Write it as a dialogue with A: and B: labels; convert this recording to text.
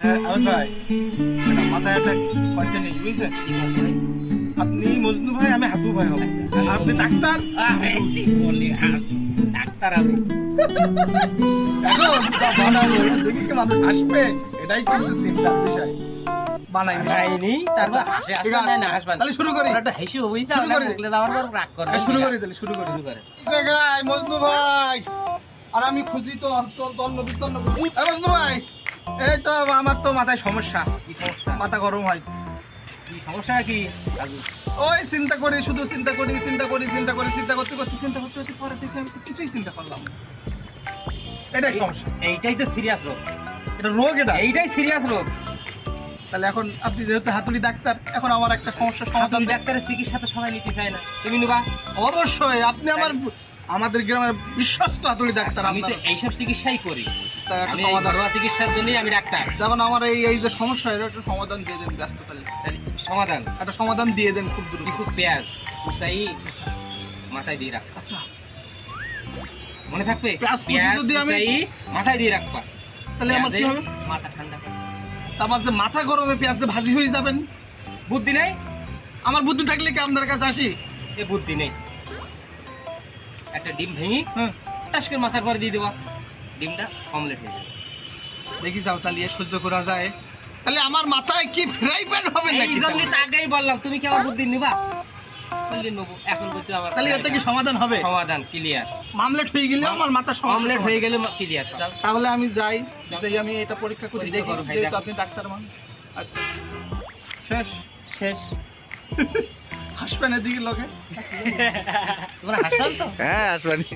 A: হ্যাঁ আবেদ ভাই। মাথায় একটা পয়সা নেই বুঝছেন আপনি মজনু ভাই আমি হাতু ভাই হব। আর আপনি ডাক্তার?
B: ডাক্তার আমি।
A: এখন বানাবো দেখি কি মানুষ আসবে এটাই কিন্তু চিন্তার বিষয়। বানাই
B: তারপর হাসে
A: ঠিক
B: না হাসবেন
A: তাহলে শুরু করি।
B: একটা হেসে হইছে
A: শুরু করি।
B: বকলে যাওয়ার পর রাগ করবে।
A: শুরু করি তাহলে শুরু করি।
B: শুরু করে।
A: জায়গায় মজনু ভাই। আর আমি খুশি তো বিতণ্ড করি মজনু ভাই এই তো আমার তো মাথায় সমস্যা।
B: কি সমস্যা
A: মাথা গরম হয়।
B: কি সমস্যা কি?
A: ওই চিন্তা করি শুধু চিন্তা করি চিন্তা করি চিন্তা করি চিন্তা করতে করতে চিন্তা করতে করতে পরে দেখি আমি কিছুই চিন্তা করলাম এটাই সমস্যা।
B: এইটাই তো সিরিয়াস রোগ।
A: এটা রোগ এটা?
B: এইটাই সিরিয়াস রোগ।
A: তাহলে এখন আপনি যেহেতু হাতুড়ি ডাক্তার এখন আমার একটা সমস্যার সমাধান
B: ডাক্তারের চিকিৎসা তো সবাই নিতে চায় না। তুমি নিবা।
A: অবশ্যই আপনি আমার আমাদের গ্রামের বিশ্বস্ত হাতুড়ি ডাক্তার
B: আমি তো এইসব চিকিৎসাই করি। আমি এই ঘরোয়া চিকিৎসার জন্যই আমি ডাক্তার।
A: দেখুন আমার এই এই যে সমস্যা এটা একটা সমাধান দিয়ে দেন তাহলে
B: সমাধান।
A: একটা সমাধান দিয়ে দেন খুব দ্রুত।
B: কিছু পেঁয়াজ কুচাই মাথায় দিয়ে রাখ।
A: আচ্ছা।
B: মনে থাকবে?
A: পেঁয়াজ যদি আমি-
B: মাথায় দিয়ে রাখবা।
A: তাহলে আমার কি হবে?
B: মাথা ঠান্ডা।
A: আমার যে মাথা গরমে পেঁয়াজ ভাজি হয়ে যাবেন।
B: বুদ্ধি নেই?
A: আমার বুদ্ধি থাকলে কি আপনার কাছে আসি?
B: এ বুদ্ধি নেই। একটা ডিম ভেঙে
A: হ্যাঁ
B: টাসকের মাথার পরে দিয়ে দেবা। ডিমটা অমলেট হয়ে যাবে।
A: দেখি যাও তাহলে সহ্য করা যায়। তাহলে আমার মাথায় কি ফ্রাই প্যান হবে
B: এই
A: নাকি
B: জন্যই তো আগেই বললাম তুমি কি আমার বুদ্ধি নিবা? বললি নেব। এখন বলতে আমার
A: তাহলে এতে কি সমাধান হবে?
B: সমাধান ক্লিয়ার
A: মামলেট হয়ে গেলে আমার মাথা
B: অমলেট হয়ে গেলে ক্লিয়ার
A: তাহলে আমি যাই যাই আমি এটা পরীক্ষা করি দেখি যেহেতু আপনি ডাক্তার মানুষ। আচ্ছা। শেষ।
B: শেষ।
A: হাসবেন দিকে লগে?
B: তোমরা হাসপান তো?
C: হ্যাঁ আসবানি